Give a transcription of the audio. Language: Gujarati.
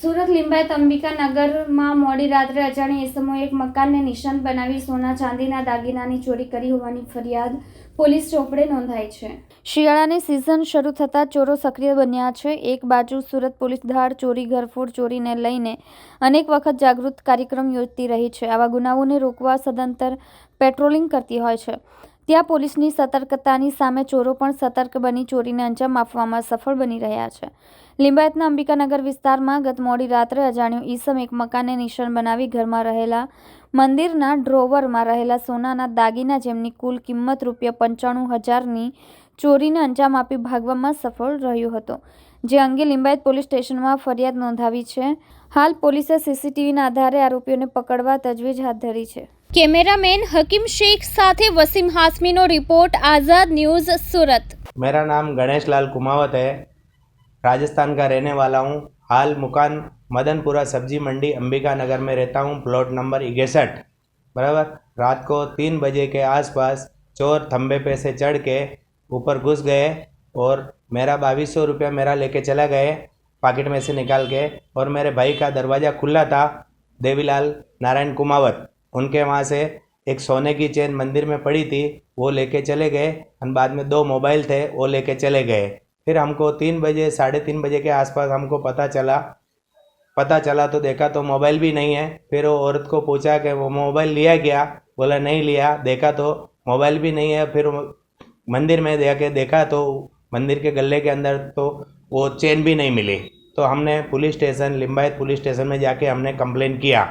સુરત લિંબાયત અંબિકાનગરમાં મોડી રાત્રે અજાણી એસમોએ એક મકાનને નિશાન બનાવી સોના ચાંદીના દાગીનાની ચોરી કરી હોવાની ફરિયાદ પોલીસ ચોપડે નોંધાઈ છે. શિયાળાની સિઝન શરૂ થતાં ચોરો સક્રિય બન્યા છે. એક બાજુ સુરત પોલીસ ધાડ ચોરી, ઘરફોડ ચોરીને લઈને અનેક વખત જાગૃત કાર્યક્રમ યોજતી રહી છે. આવા ગુનાઓને રોકવા સદંતર પેટ્રોલિંગ કરતી હોય છે. ત્યાં પોલીસની સતર્કતાની સામે ચોરો પણ સતર્ક બની ચોરીને અંજામ આપવામાં સફળ બની રહ્યા છે. લિંબાયતના અંબિકાનગર વિસ્તારમાં ગત મોડી રાત્રે અજાણ્યું ઈસમ એક મકાનને નિશાન બનાવી ઘરમાં રહેલા મંદિરના ડ્રોવરમાં રહેલા સોનાના દાગીના જેમની કુલ કિંમત રૂપિયા પંચાણું હજારની ચોરીને અંજામ આપી ભાગવામાં સફળ રહ્યો હતો. જે અંગે લિંબાયત પોલીસ સ્ટેશનમાં ફરિયાદ નોંધાવી છે હાલ પોલીસે સીસીટીવીના આધારે આરોપીઓને પકડવા તજવીજ હાથ ધરી છે કેમેરામેન હકીમ શેખ સાથે વસીમ હાસમીનો રિપોર્ટ આઝાદ ન્યૂઝ સુરત मेरा नाम गणेश लाल कुमावत है राजस्थान का रहने वाला हूँ हाल मुकान मदनपुरा सब्जी मंडी अंबिका नगर में रहता हूँ प्लॉट नंबर इकसठ बराबर रात को तीन बजे के आसपास चोर थंबे पे से चढ़ के ऊपर घुस गए और मेरा बाईस सौ रुपया मेरा लेके चला गए, पॉकेट में से निकाल के और मेरे भाई का दरवाज़ा खुला था, देवीलाल नारायण कुमावत। उनके वहाँ से एक सोने की चेन मंदिर में पड़ी थी, वो लेके चले गए और बाद में दो मोबाइल थे, वो लेके चले गए। फिर हमको तीन बजे, साढ़े तीन बजे के आसपास हमको पता चला। पता चला तो देखा तो मोबाइल भी नहीं है। फिर वो औरत को पूछा कि वो मोबाइल लिया गया बोला, नहीं लिया। देखा तो मोबाइल भी नहीं है। फिर मंदिर में जाके देखा तो मंदिर के गले के अंदर तो वो चेन भी नहीं मिली तो हमने police station Limbayat police station में जाके हमने कंप्लेन किया